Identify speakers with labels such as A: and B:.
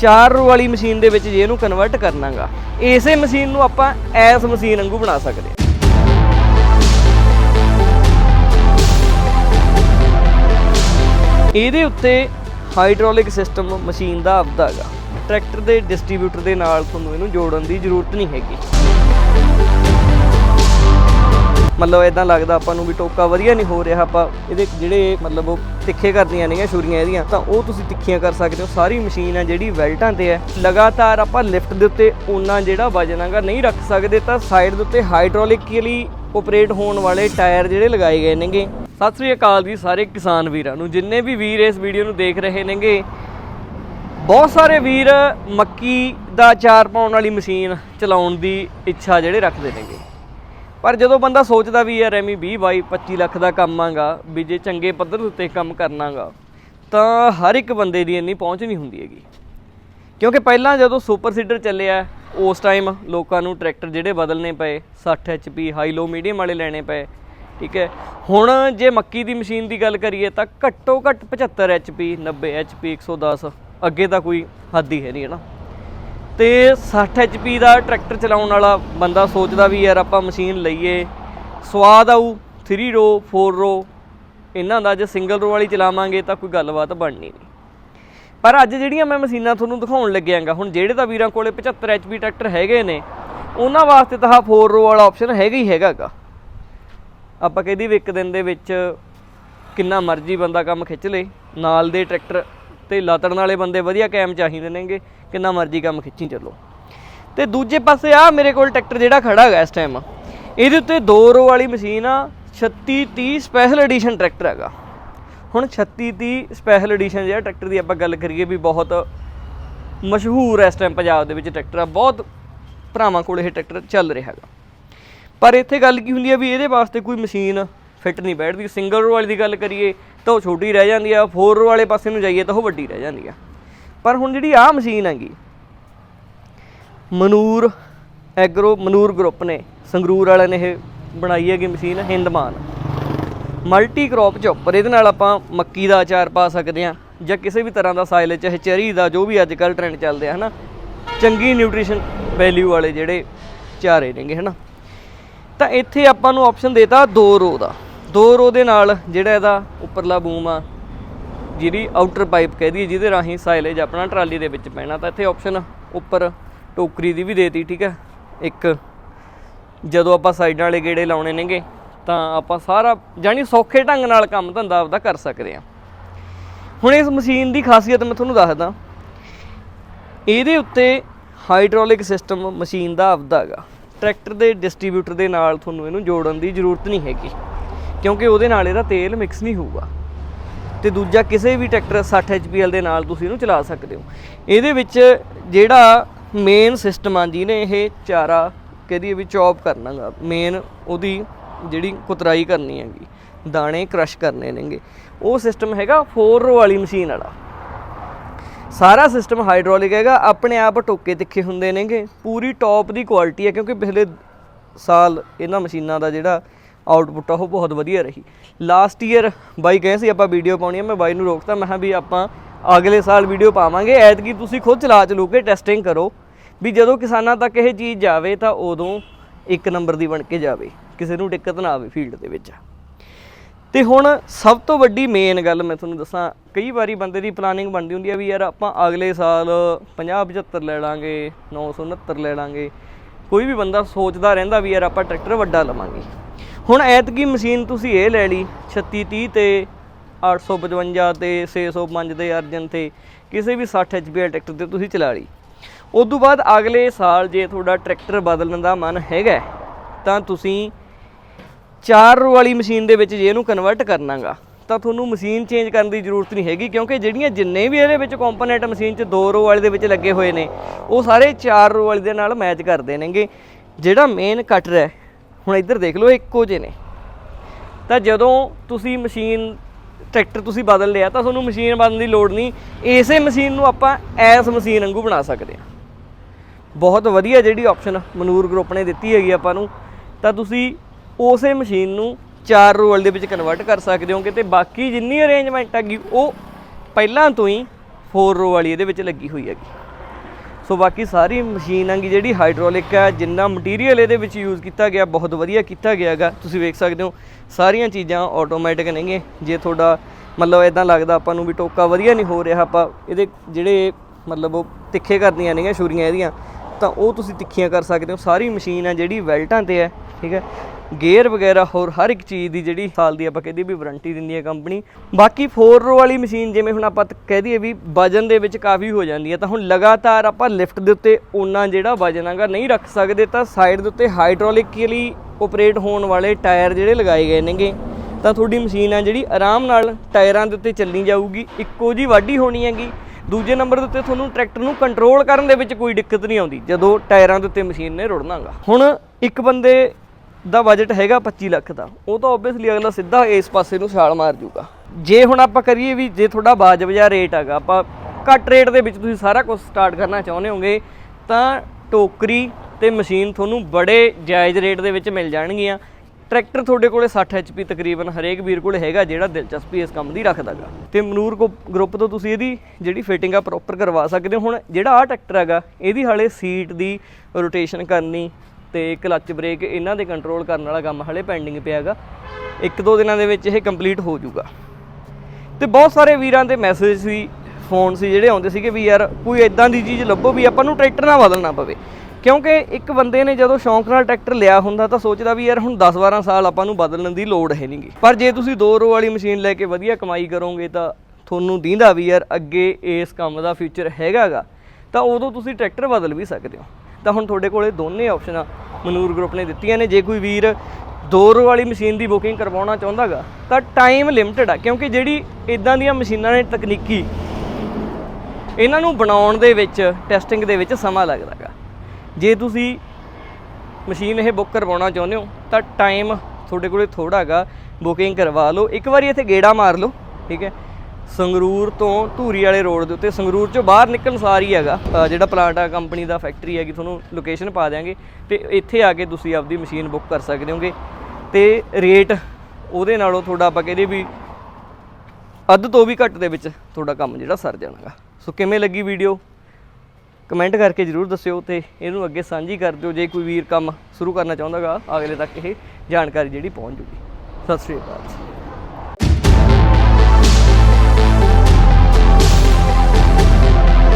A: ਚਾਰ ਰੋ ਵਾਲੀ ਮਸ਼ੀਨ ਦੇ ਵਿੱਚ ਜੇ ਇਹਨੂੰ ਕਨਵਰਟ ਕਰਨਾਗਾ, ਇਸੇ ਮਸ਼ੀਨ ਨੂੰ ਆਪਾਂ ਐਸ ਮਸ਼ੀਨ ਵਾਂਗੂ ਬਣਾ ਸਕਦੇ ਹਾਂ। ਇਹਦੇ ਉੱਤੇ ਹਾਈਡ੍ਰੋਲਿਕ ਸਿਸਟਮ ਮਸ਼ੀਨ ਦਾ ਆਪਦਾ ਹੈਗਾ। ਟਰੈਕਟਰ ਦੇ ਡਿਸਟ੍ਰੀਬਿਊਟਰ ਦੇ ਨਾਲ ਤੁਹਾਨੂੰ ਇਹਨੂੰ ਜੋੜਨ ਦੀ ਜ਼ਰੂਰਤ ਨਹੀਂ ਹੈਗੀ। ਮਤਲਬ ਇਦਾਂ ਲੱਗਦਾ ਆਪਾਂ ਨੂੰ ਵੀ ਟੋਕਾ ਵਧੀਆ ਨਹੀਂ ਹੋ ਰਿਹਾ, ਆਪਾਂ ਇਹਦੇ ਜਿਹੜੇ ਮਤਲਬ ਉਹ ਤਿੱਖੇ ਕਰਦੀਆਂ ਨੇਗੀਆਂ, ਛੁਰੀਆਂ ਇਹਦੀਆਂ, ਤਾਂ ਉਹ ਤੁਸੀਂ ਤਿੱਖੀਆਂ ਕਰ ਸਕਦੇ ਹੋ। ਸਾਰੀ ਮਸ਼ੀਨ ਆ ਜਿਹੜੀ ਵੈਲਟਾਂ ਤੇ ਹੈ। ਲਗਾਤਾਰ ਆਪਾਂ ਲਿਫਟ ਦੇ ਉੱਤੇ ਉਹਨਾਂ ਜਿਹੜਾ ਵਜਨ ਹੈਗਾ ਨਹੀਂ ਰੱਖ ਸਕਦੇ, ਤਾਂ ਸਾਈਡ ਦੇ ਉੱਤੇ ਹਾਈਡ੍ਰੋਲਿਕਲੀ ਆਪਰੇਟ ਹੋਣ ਵਾਲੇ ਟਾਇਰ ਜਿਹੜੇ ਲਗਾਏ ਗਏ ਨੇਗੇ। ਸਤਿ ਸ੍ਰੀ ਅਕਾਲ ਜੀ ਸਾਰੇ ਕਿਸਾਨ ਵੀਰਾਂ ਨੂੰ। ਜਿੰਨੇ ਵੀ ਵੀਰ ਇਸ ਵੀਡੀਓ ਨੂੰ ਦੇਖ ਰਹੇ ਨੇਗੇ, ਬਹੁਤ ਸਾਰੇ ਵੀਰ ਮੱਕੀ ਦਾ ਚਾਰ ਪਾਉਣ ਵਾਲੀ ਮਸ਼ੀਨ ਚਲਾਉਣ ਦੀ ਇੱਛਾ ਜਿਹੜੇ ਰੱਖਦੇ ਨੇਗੇ। ਪਰ ਜਦੋਂ ਬੰਦਾ ਸੋਚਦਾ ਵੀ ਯਾਰ ਐਵੇਂ 20 22 25 ਲੱਖ ਦਾ ਕੰਮ ਆਗਾ ਵੀ ਜੇ ਚੰਗੇ ਪੱਧਰ ਉੱਤੇ ਕੰਮ ਕਰਨਾਗਾ, ਤਾਂ ਹਰ ਇੱਕ ਬੰਦੇ ਦੀ ਇੰਨੀ ਪਹੁੰਚ ਨਹੀਂ ਹੁੰਦੀ ਹੈਗੀ। ਕਿਉਂਕਿ ਪਹਿਲਾਂ ਜਦੋਂ ਸੁਪਰ ਸੀਡਰ ਚੱਲਿਆ, ਉਸ ਟਾਈਮ ਲੋਕਾਂ ਨੂੰ ਟਰੈਕਟਰ ਜਿਹੜੇ ਬਦਲਨੇ ਪਏ 60 HP ਹਾਈ ਲੋ ਮੀਡੀਅਮ ਵਾਲੇ ਲੈਣੇ ਪਏ, ਠੀਕ ਹੈ। ਹੁਣ ਜੇ ਮੱਕੀ ਦੀ ਮਸ਼ੀਨ ਦੀ ਗੱਲ ਕਰੀਏ, ਤਾਂ ਘੱਟੋ ਘੱਟ 75 HP 90 HP 110 ਅੱਗੇ ਤਾਂ ਕੋਈ ਹੱਦ ਹੀ ਹੈ ਨਹੀਂ, ਹੈ ਨਾ? ਤੇ 60 HP ਦਾ ਟਰੈਕਟਰ ਚਲਾਉਣ ਵਾਲਾ ਬੰਦਾ ਸੋਚਦਾ ਵੀ ਯਾਰ ਆਪਾਂ ਮਸ਼ੀਨ ਲਈਏ। ਸਵਾਦ ਆਊ 3 ਰੋ 4 ਰੋ ਇਹਨਾਂ ਦਾ ਜੇ ਸਿੰਗਲ ਰੋ ਵਾਲੀ ਚਲਾਵਾਂਗੇ ਤਾਂ ਕੋਈ ਗੱਲਬਾਤ ਬਣਨੀ ਨਹੀਂ। ਪਰ ਅੱਜ ਜਿਹੜੀਆਂ ਮੈਂ ਮਸ਼ੀਨਾਂ ਤੁਹਾਨੂੰ ਦਿਖਾਉਣ ਲੱਗਿਆਂਗਾ ਹੁਣ ਜਿਹੜੇ ਤਾਂ ਵੀਰਾਂ ਕੋਲੇ 75 HP ਟਰੈਕਟਰ ਹੈਗੇ ਨੇ, ਉਹਨਾਂ ਵਾਸਤੇ ਤਾਂ ਆਹ 4 ਰੋ ਵਾਲਾ ਆਪਸ਼ਨ ਹੈਗਾ ਹੀ ਹੈਗਾਗਾ ਆਪਾਂ ਕਹਿੰਦੀ ਵੀ ਇੱਕ ਦਿਨ ਦੇ ਵਿੱਚ ਕਿੰਨਾ ਮਰਜ਼ੀ ਬੰਦਾ ਕੰਮ ਖਿੱਚ ਲੇ, ਨਾਲ ਦੇ ਟਰੈਕਟਰ ਤੇ ਲਾਤੜਨ ਵਾਲੇ ਬੰਦੇ ਵਧੀਆ ਕੈਮ ਚਾਹੀਦੇ ਨੇਗੇ ਕਿੰਨਾ ਮਰਜ਼ੀ ਕੰਮ ਖਿੱਚੀ ਚੱਲੋ। ਤੇ ਦੂਜੇ ਪਾਸੇ ਆ ਮੇਰੇ ਕੋਲ ਟਰੈਕਟਰ ਜਿਹੜਾ ਖੜਾ ਹੈਗਾ ਇਸ ਟਾਈਮ ਇਹਦੇ ਉੱਤੇ ਦੋ ਰੋ ਵਾਲੀ ਮਸ਼ੀਨ ਆ 3630 ਸਪੈਸ਼ਲ ਐਡੀਸ਼ਨ ਟਰੈਕਟਰ ਹੈਗਾ। ਹੁਣ 3630 ਸਪੈਸ਼ਲ ਐਡੀਸ਼ਨ ਜਿਹੜਾ ਟਰੈਕਟਰ ਦੀ ਆਪਾਂ ਗੱਲ ਕਰੀਏ ਵੀ ਬਹੁਤ ਮਸ਼ਹੂਰ ਇਸ ਟਾਈਮ ਪੰਜਾਬ ਦੇ ਵਿੱਚ ਟਰੈਕਟਰ ਆ, ਬਹੁਤ ਭਰਾਵਾਂ ਕੋਲ ਇਹ ਟਰੈਕਟਰ ਚੱਲ ਰਿਹਾ ਹੈਗਾ। ਪਰ ਇੱਥੇ ਗੱਲ ਕੀ ਹੁੰਦੀ ਹੈ ਵੀ ਇਹਦੇ ਵਾਸਤੇ ਕੋਈ ਮਸ਼ੀਨ ਫਿੱਟ ਨਹੀਂ ਬੈਠਦੀ। ਸਿੰਗਲ ਰੋ ਵਾਲੀ ਦੀ ਗੱਲ ਕਰੀਏ ਤਾਂ ਉਹ ਛੋਟੀ ਰਹਿ ਜਾਂਦੀ ਆ ਫੋਰ ਰੋ ਵਾਲੇ ਪਾਸੇ ਨੂੰ ਜਾਈਏ ਤਾਂ ਉਹ ਵੱਡੀ ਰਹਿ ਜਾਂਦੀ ਆ। ਪਰ ਹੁਣ ਜਿਹੜੀ ਆਹ ਮਸ਼ੀਨ ਹੈਗੀ, ਮਨੂਰ ਐਗਰੋ, ਮਨੂਰ ਗਰੁੱਪ ਨੇ ਸੰਗਰੂਰ ਵਾਲਿਆਂ ਨੇ ਇਹ ਬਣਾਈ ਹੈਗੀ ਮਸ਼ੀਨ, ਹਿੰਦਮਾਨ। ਮਲਟੀ ਕ੍ਰੌਪ ਚੋਪਰ ਇਹਦੇ ਨਾਲ ਆਪਾਂ ਮੱਕੀ ਦਾ ਅਚਾਰ ਪਾ ਸਕਦੇ ਹਾਂ ਜਾਂ ਕਿਸੇ ਵੀ ਤਰ੍ਹਾਂ ਦਾ ਸਾਇਲੇਜ ਚਾਹੇ ਚਰੀ ਦਾ, ਜੋ ਵੀ ਅੱਜ ਕੱਲ ਟ੍ਰੈਂਡ ਚੱਲਦੇ ਆ, ਹਨਾ? ਚੰਗੀ ਨਿਊਟ੍ਰੀਸ਼ਨ ਵੈਲਿਊ ਵਾਲੇ ਜਿਹੜੇ ਚਾਰੇ ਨੇਗੇ, ਹਨਾ? ਤਾਂ ਇੱਥੇ ਆਪਾਂ ਨੂੰ ਆਪਸ਼ਨ ਦੇਤਾ ਦੋ ਰੋ ਦਾ। ਦੋ ਰੋ ਦੇ ਨਾਲ ਜਿਹੜਾ ਇਹਦਾ ਉੱਪਰਲਾ ਬੂਮ ਆ ਜਿਹੜੀ ਆਊਟਰ ਪਾਈਪ ਕਹਿ ਦਈਏ, ਜਿਹਦੇ ਰਾਹੀਂ ਸਾਈਲੇਜ ਆਪਣਾ ਟਰਾਲੀ ਦੇ ਵਿੱਚ ਪੈਣਾ, ਤਾਂ ਇੱਥੇ ਆਪਸ਼ਨ ਉੱਪਰ ਟੋਕਰੀ ਦੀ ਵੀ ਦੇਤੀ, ਠੀਕ ਹੈ? ਇੱਕ, ਜਦੋਂ ਆਪਾਂ ਸਾਈਡਾਂ ਵਾਲੇ ਗੇੜੇ ਲਾਉਣੇ ਨੇਗੇ, ਤਾਂ ਆਪਾਂ ਸਾਰਾ ਜਾਨੀ ਸੌਖੇ ਢੰਗ ਨਾਲ ਕੰਮ ਧੰਦਾ ਆਪਦਾ ਕਰ ਸਕਦੇ ਹਾਂ। ਹੁਣ ਇਸ ਮਸ਼ੀਨ ਦੀ ਖਾਸੀਅਤ ਮੈਂ ਤੁਹਾਨੂੰ ਦੱਸਦਾ, ਇਹਦੇ ਉੱਤੇ ਹਾਈਡ੍ਰੋਲਿਕ ਸਿਸਟਮ ਮਸ਼ੀਨ ਦਾ ਆਪਦਾ ਹੈਗਾ। ਟਰੈਕਟਰ ਦੇ ਡਿਸਟ੍ਰੀਬਿਊਟਰ ਦੇ ਨਾਲ ਤੁਹਾਨੂੰ ਇਹਨੂੰ ਜੋੜਨ ਦੀ ਜ਼ਰੂਰਤ ਨਹੀਂ ਹੈਗੀ। ਕਿਉਂਕਿ ਉਹਦੇ ਨਾਲ ਇਹਦਾ ਤੇਲ ਮਿਕਸ ਨਹੀਂ ਹੋਊਗਾ। ਤੇ ਦੂਜਾ ਕਿਸੇ ਵੀ ਟਰੈਕਟਰ 60 HPL ਦੇ ਨਾਲ ਤੁਸੀਂ ਇਹਨੂੰ ਚਲਾ ਸਕਦੇ ਹੋ। ਇਹਦੇ ਵਿੱਚ ਜਿਹੜਾ ਮੇਨ ਸਿਸਟਮ ਆ ਜਿਹਨੇ ਇਹ ਚਾਰਾ, ਕਹਦੀ ਵੀ ਚੌਪ ਕਰਨਾਗਾ ਮੇਨ ਉਹਦੀ ਜਿਹੜੀ ਕੁਤਰਾਈ ਕਰਨੀ ਹੈਗੀ, ਦਾਣੇ ਕ੍ਰਸ਼ ਕਰਨੇ ਨੇਗੇ। ਉਹ ਸਿਸਟਮ ਹੈਗਾ 4 ਰੋ ਵਾਲੀ ਮਸ਼ੀਨ ਵਾਲਾ। ਸਾਰਾ ਸਿਸਟਮ ਹਾਈਡ੍ਰੋਲਿਕ ਹੈਗਾ, ਆਪਣੇ ਆਪ ਟੋਕੇ ਤਿੱਖੇ ਹੁੰਦੇ ਨੇਗੇ। ਪੂਰੀ ਟੌਪ ਦੀ ਕੁਆਲਿਟੀ ਹੈ ਕਿਉਂਕਿ ਪਿਛਲੇ ਸਾਲ ਇਹਨਾਂ ਮਸ਼ੀਨਾਂ ਦਾ ਜਿਹੜਾ ਆਊਟਪੁੱਟ ਆ, ਉਹ ਬਹੁਤ ਵਧੀਆ ਰਹੀ। ਲਾਸਟ ਈਅਰ ਬਾਈ ਕਹੇ ਸੀ, ਆਪਾਂ ਵੀਡੀਓ ਪਾਉਣੀ ਆ, ਮੈਂ ਬਾਈ ਨੂੰ ਰੋਕਤਾ, ਮੈਂ ਕਿਹਾ ਵੀ ਆਪਾਂ ਅਗਲੇ ਸਾਲ ਵੀਡੀਓ ਪਾਵਾਂਗੇ, ਐਤਕੀ ਤੁਸੀਂ ਖੁਦ ਚਲਾ ਚਲੂ ਕੇ ਟੈਸਟਿੰਗ ਕਰੋ, ਵੀ ਜਦੋਂ ਕਿਸਾਨਾਂ ਤੱਕ ਇਹ ਚੀਜ਼ ਜਾਵੇ ਤਾਂ ਉਦੋਂ ਇੱਕ ਨੰਬਰ ਦੀ ਬਣ ਕੇ ਜਾਵੇ, ਕਿਸੇ ਨੂੰ ਦਿੱਕਤ ਨਾ ਆਵੇ ਫੀਲਡ ਦੇ ਵਿੱਚ। ਤੇ ਹੁਣ ਸਭ ਤੋਂ ਵੱਡੀ ਮੇਨ ਗੱਲ ਮੈਂ ਤੁਹਾਨੂੰ ਦੱਸਾਂ, ਕਈ ਵਾਰੀ ਬੰਦੇ ਦੀ ਪਲਾਨਿੰਗ ਬਣਦੀ ਹੁੰਦੀ ਹੈ ਵੀ ਯਾਰ ਆਪਾਂ ਅਗਲੇ ਸਾਲ 50 75 ਲੈ ਲਾਂਗੇ 969 ਲੈ ਲਾਂਗੇ, ਕੋਈ ਵੀ ਬੰਦਾ ਸੋਚਦਾ ਰਹਿੰਦਾ ਵੀ ਯਾਰ ਆਪਾਂ ਟਰੈਕਟਰ ਵੱਡਾ ਲਵਾਂਗੇ। ਹੁਣ ਐਤਕੀ ਮਸ਼ੀਨ ਤੁਸੀਂ ਇਹ ਲੈ ਲਈ 36 30 ਤੇ 855 ਤੇ 605 ਦੇ ਅਰਜਨ ਤੇ, ਕਿਸੇ ਵੀ 60 HP ਟਰੈਕਟਰ ਤੇ ਤੁਸੀਂ ਚਲਾ ਲਈ। ਉਸ ਤੋਂ ਬਾਅਦ ਅਗਲੇ ਸਾਲ ਜੇ ਤੁਹਾਡਾ ਟਰੈਕਟਰ ਬਦਲਣ ਦਾ ਮਨ ਹੈਗਾ ਤਾਂ ਤੁਸੀਂ ਚਾਰ ਰੋ ਵਾਲੀ ਮਸ਼ੀਨ ਦੇ ਵਿੱਚ ਜੇ ਇਹਨੂੰ ਕਨਵਰਟ ਕਰਨਾਗਾ, ਤਾਂ ਤੁਹਾਨੂੰ ਮਸ਼ੀਨ ਚੇਂਜ ਕਰਨ ਦੀ ਜ਼ਰੂਰਤ ਨਹੀਂ ਹੈਗੀ, ਕਿਉਂਕਿ ਜਿਹੜੀਆਂ ਜਿੰਨੇ ਵੀ ਇਹਦੇ ਵਿੱਚ ਕੰਪੋਨੈਂਟ ਮਸ਼ੀਨ 'ਚ ਦੋ ਰੋ ਵਾਲੇ ਦੇ ਵਿੱਚ ਲੱਗੇ ਹੋਏ ਨੇ, ਉਹ ਸਾਰੇ ਚਾਰ ਰੋ ਵਾਲੇ ਦੇ ਨਾਲ ਮੈਚ ਕਰਦੇ ਨੇਗੇ। ਜਿਹੜਾ ਮੇਨ ਕਟਰ ਹੈ ਹੁਣ ਇੱਧਰ ਦੇਖ ਲਓ, ਇੱਕੋ ਜਿਹੇ ਨੇ। ਤਾਂ ਜਦੋਂ ਤੁਸੀਂ ਮਸ਼ੀਨ, ਟਰੈਕਟਰ ਤੁਸੀਂ ਬਦਲ ਲਿਆ, ਤਾਂ ਤੁਹਾਨੂੰ ਮਸ਼ੀਨ ਬਦਲਣ ਦੀ ਲੋੜ ਨਹੀਂ। ਇਸੇ ਮਸ਼ੀਨ ਨੂੰ ਆਪਾਂ ਐਸ ਮਸ਼ੀਨ ਵਾਂਗੂ ਬਣਾ ਸਕਦੇ ਹਾਂ। ਬਹੁਤ ਵਧੀਆ ਜਿਹੜੀ ਆਪਸ਼ਨ ਮਨੂਰ ਗਰੁੱਪ ਨੇ ਦਿੱਤੀ ਹੈਗੀ ਆਪਾਂ ਨੂੰ। ਤਾਂ ਤੁਸੀਂ ਉਸੇ ਮਸ਼ੀਨ ਨੂੰ ਚਾਰ ਰੋਲ ਦੇ ਵਿੱਚ ਕਨਵਰਟ ਕਰ ਸਕਦੇ ਹੋਗੇ ਤੇ ਬਾਕੀ ਜਿੰਨੀ ਅਰੇਂਜਮੈਂਟ ਹੈਗੀ, ਉਹ ਪਹਿਲਾਂ ਤੋਂ ਹੀ 4 ਰੋ ਵਾਲੀ ਇਹਦੇ ਵਿੱਚ ਲੱਗੀ ਹੋਈ ਹੈਗੀ। ਸੋ ਬਾਕੀ ਸਾਰੀ ਮਸ਼ੀਨ ਆਂਗੀ ਜਿਹੜੀ ਹਾਈਡ੍ਰੋਲਿਕ ਹੈ, ਜਿੰਨਾ ਮਟੀਰੀਅਲ ਇਹਦੇ ਵਿੱਚ ਯੂਜ਼ ਕੀਤਾ ਗਿਆ, ਬਹੁਤ ਵਧੀਆ ਕੀਤਾ ਗਿਆ ਹੈਗਾ। ਤੁਸੀਂ ਵੇਖ ਸਕਦੇ ਹੋ, ਸਾਰੀਆਂ ਚੀਜ਼ਾਂ ਆਟੋਮੈਟਿਕ ਨੇਗੇ। ਜੇ ਤੁਹਾਡਾ ਮਤਲਬ ਇਦਾਂ ਲੱਗਦਾ ਆਪਾਂ ਨੂੰ ਵੀ ਟੋਕਾ ਵਧੀਆ ਨਹੀਂ ਹੋ ਰਿਹਾ, ਆਪਾਂ ਇਹਦੇ ਜਿਹੜੇ ਮਤਲਬ ਉਹ ਤਿੱਖੇ ਕਰਦੀਆਂ ਨੇਗੀਆਂ, ਛੁਰੀਆਂ ਇਹਦੀਆਂ, ਤਾਂ ਉਹ ਤੁਸੀਂ ਤਿੱਖੀਆਂ ਕਰ ਸਕਦੇ ਹੋ। ਸਾਰੀ ਮਸ਼ੀਨ ਆ ਜਿਹੜੀ ਵੈਲਟਾਂ ਤੇ ਹੈ। ਠੀਕ ਹੈ? ਗੇਅਰ ਵਗੈਰਾ ਹੋਰ ਹਰ ਇੱਕ ਚੀਜ਼ ਦੀ ਜਿਹੜੀ ਸਾਲ ਦੀ ਆਪਾਂ ਕਹਿੰਦੇ ਵੀ ਵਾਰੰਟੀ ਦਿੰਦੀ ਹੈ ਕੰਪਨੀ ਬਾਕੀ 4 ਰੋ ਵਾਲੀ ਮਸ਼ੀਨ ਜਿਵੇਂ ਹੁਣ ਆਪਾਂ ਕਹਿ ਦਈਏ ਵੀ ਵਜਨ ਦੇ ਵਿੱਚ ਕਾਫੀ ਹੋ ਜਾਂਦੀ ਹੈ, ਤਾਂ ਹੁਣ ਲਗਾਤਾਰ ਆਪਾਂ ਲਿਫਟ ਦੇ ਉੱਤੇ ਉਹਨਾਂ ਜਿਹੜਾ ਵਜਨ ਹੈਗਾ ਨਹੀਂ ਰੱਖ ਸਕਦੇ, ਤਾਂ ਸਾਈਡ ਦੇ ਉੱਤੇ ਹਾਈਡ੍ਰੋਲਿਕਲੀ ਆਪਰੇਟ ਹੋਣ ਵਾਲੇ ਟਾਇਰ ਜਿਹੜੇ ਲਗਾਏ ਗਏ ਨੇਗੇ। ਤਾਂ ਤੁਹਾਡੀ ਮਸ਼ੀਨ ਆ ਜਿਹੜੀ ਆਰਾਮ ਨਾਲ ਟਾਇਰਾਂ ਦੇ ਉੱਤੇ ਚੱਲੀ ਜਾਊਗੀ, ਇੱਕੋ ਜੀ ਵਾਢੀ ਹੋਣੀ ਹੈਗੀ। ਦੂਜੇ ਨੰਬਰ ਦੇ ਉੱਤੇ ਤੁਹਾਨੂੰ ਟਰੈਕਟਰ ਨੂੰ ਕੰਟਰੋਲ ਕਰਨ ਦੇ ਵਿੱਚ ਕੋਈ ਦਿੱਕਤ ਨਹੀਂ ਆਉਂਦੀ, ਜਦੋਂ ਟਾਇਰਾਂ ਦੇ ਉੱਤੇ ਮਸ਼ੀਨ ਨੇ ਰੁੜਨਾਗਾ ਹੁਣ ਇੱਕ ਬੰਦੇ ਦਾ ਬਜਟ ਹੈਗਾ 25 ਲੱਖ ਦਾ। ਉਹ ਤਾਂ ਆਬਵੀਅਸਲੀ ਅਗਲਾ ਸਿੱਧਾ ਇਸ ਪਾਸੇ ਨੂੰ ਛਾਲ ਮਾਰ ਜੂਗਾ। ਜੇ ਹੁਣ ਆਪਾਂ ਕਰੀਏ ਵੀ ਜੇ ਤੁਹਾਡਾ ਵਾਜਬ ਜਿਹਾ ਰੇਟ ਹੈਗਾ, ਆਪਾਂ ਘੱਟ ਰੇਟ ਦੇ ਵਿੱਚ ਤੁਸੀਂ ਸਾਰਾ ਕੁਝ ਸਟਾਰਟ ਕਰਨਾ ਚਾਹੁੰਦੇ ਹੋਗੇ, ਤਾਂ ਟੋਕਰੀ ਤੇ ਮਸ਼ੀਨ ਤੁਹਾਨੂੰ ਬੜੇ ਜਾਇਜ਼ ਰੇਟ ਦੇ ਵਿੱਚ ਮਿਲ ਜਾਣਗੀਆਂ। ਟਰੈਕਟਰ ਤੁਹਾਡੇ ਕੋਲੇ 60 HP ਤਕਰੀਬਨ ਹਰੇਕ ਵੀਰ ਕੋਲੇ ਹੈਗਾ ਜਿਹੜਾ ਦਿਲਚਸਪੀ ਇਸ ਕੰਮ ਦੀ ਰੱਖਦਾਗਾ। ਤੇ ਮਨੂਰ ਗਰੁੱਪ ਤੋਂ ਤੁਸੀਂ ਇਹਦੀ ਜਿਹੜੀ ਫਿਟਿੰਗ ਆ ਪ੍ਰੋਪਰ ਕਰਵਾ ਸਕਦੇ ਹੋ। ਹੁਣ ਜਿਹੜਾ ਆ ਟਰੈਕਟਰ ਹੈਗਾ, ਇਹਦੀ ਹਾਲੇ ਸੀਟ ਦੀ ਰੋਟੇਸ਼ਨ ਕਰਨੀ ਤੇ ਕਲੱਚ ਬ੍ਰੇਕ ਇਹਨਾਂ ਦੇ ਕੰਟਰੋਲ ਕਰਨ ਵਾਲਾ ਕੰਮ ਹਲੇ ਪੈਂਡਿੰਗ ਪਿਆ ਹੈਗਾ। ਇੱਕ ਦੋ ਦਿਨਾਂ ਦੇ ਵਿੱਚ ਇਹ ਕੰਪਲੀਟ ਹੋ ਜਾਊਗਾ। ਤੇ ਬਹੁਤ ਸਾਰੇ ਵੀਰਾਂ ਦੇ ਮੈਸੇਜ ਸੀ ਫੋਨ ਸੀ ਜਿਹੜੇ ਆਉਂਦੇ ਸੀਗੇ ਵੀ ਯਾਰ ਕੋਈ ਇਦਾਂ ਦੀ ਚੀਜ਼ ਲੱਭੋ ਵੀ ਆਪਾਂ ਨੂੰ ਟਰੈਕਟਰ ਨਾ ਬਦਲਣਾ ਪਵੇ। ਕਿਉਂਕਿ ਇੱਕ ਬੰਦੇ ਨੇ ਜਦੋਂ ਸ਼ੌਂਕ ਨਾਲ ਟਰੈਕਟਰ ਲਿਆ ਹੁੰਦਾ ਤਾਂ ਸੋਚਦਾ ਵੀ ਯਾਰ ਹੁਣ 10-12 ਸਾਲ ਆਪਾਂ ਨੂੰ ਬਦਲਣ ਦੀ ਲੋੜ ਹੈ ਨਹੀਂਗੀ ਪਰ ਜੇ ਤੁਸੀਂ ਦੋ ਰੋ ਵਾਲੀ ਮਸ਼ੀਨ ਲੈ ਕੇ ਵਧੀਆ ਕਮਾਈ ਕਰੋਗੇ ਤਾਂ ਤੁਹਾਨੂੰ ਦੀਂਦਾ ਵੀ ਯਾਰ ਅੱਗੇ ਇਸ ਕੰਮ ਦਾ ਫਿਊਚਰ ਹੈਗਾਗਾ। ਤਾਂ ਉਦੋਂ ਤੁਸੀਂ ਟਰੈਕਟਰ ਬਦਲ ਵੀ ਸਕਦੇ ਹੋ। ਤਾਂ ਹੁਣ ਤੁਹਾਡੇ ਕੋਲੇ ਦੋਨੇ ਆਪਸ਼ਨਾਂ ਮਨੂਰ ਗਰੁੱਪ ਨੇ ਦਿੱਤੀਆਂ ਨੇ। ਜੇ ਕੋਈ ਵੀਰ ਦੋ ਰੋ ਵਾਲੀ ਮਸ਼ੀਨ ਦੀ ਬੁਕਿੰਗ ਕਰਵਾਉਣਾ ਚਾਹੁੰਦਾਗਾ, ਤਾਂ ਟਾਈਮ ਲਿਮਟਿਡ ਆ, ਕਿਉਂਕਿ ਜਿਹੜੀ ਇਦਾਂ ਦੀਆਂ ਮਸ਼ੀਨਾਂ ਨੇ ਤਕਨੀਕੀ, ਇਹਨਾਂ ਨੂੰ ਬਣਾਉਣ ਦੇ ਵਿੱਚ ਟੈਸਟਿੰਗ ਦੇ ਵਿੱਚ ਸਮਾਂ ਲੱਗਦਾਗਾ। ਜੇ ਤੁਸੀਂ ਮਸ਼ੀਨ ਇਹ ਬੁੱਕ ਕਰਵਾਉਣਾ ਚਾਹੁੰਦੇ ਹੋ, ਤਾਂ ਟਾਈਮ ਤੁਹਾਡੇ ਕੋਲੇ ਥੋੜਾ ਹੈਗਾ ਬੁਕਿੰਗ ਕਰਵਾ ਲਓ। ਇੱਕ ਵਾਰੀ ਇੱਥੇ ਗੇੜਾ ਮਾਰ ਲਓ, ਠੀਕ ਹੈ? ਸੰਗਰੂਰ ਤੋਂ ਧੂਰੀ ਵਾਲੇ ਰੋਡ ਦੇ ਉੱਤੇ, ਸੰਗਰੂਰ ਚੋਂ ਬਾਹਰ ਨਿਕਲਣ ਸਾਰ ਹੀ ਹੈਗਾ ਜਿਹੜਾ ਪਲਾਂਟ ਆ ਕੰਪਨੀ ਦਾ ਫੈਕਟਰੀ ਹੈਗੀ, ਤੁਹਾਨੂੰ ਲੋਕੇਸ਼ਨ ਪਾ ਦਿਆਂਗੇ। ਤੇ ਇੱਥੇ ਆ ਕੇ ਤੁਸੀਂ ਆਪਦੀ ਮਸ਼ੀਨ ਬੁੱਕ ਕਰ ਸਕਦੇ ਹੋਗੇ। ਤੇ ਰੇਟ ਉਹਦੇ ਨਾਲੋਂ ਤੁਹਾਡਾ ਆਪਾਂ ਕਹਿੰਦੇ ਵੀ ਅੱਧ ਤੋਂ ਵੀ ਘੱਟ ਦੇ ਵਿੱਚ ਤੁਹਾਡਾ ਕੰਮ ਜਿਹੜਾ ਸਰ ਜਾਣਾਗਾ। ਸੋ ਕਿਵੇਂ ਲੱਗੀ ਵੀਡੀਓ ਕਮੈਂਟ ਕਰਕੇ ਜਰੂਰ ਦੱਸਿਓ ਤੇ ਇਹਨੂੰ ਅੱਗੇ ਸਾਂਝੀ ਕਰ ਦਿਓ। ਜੇ ਕੋਈ ਵੀਰ ਕੰਮ ਸ਼ੁਰੂ ਕਰਨਾ ਚਾਹੁੰਦਾਗਾ, ਅਗਲੇ ਤੱਕ ਇਹ ਜਾਣਕਾਰੀ ਜਿਹੜੀ ਪਹੁੰਚ ਜੂਗੀ। ਸਤਿ ਸ੍ਰੀ ਅਕਾਲ।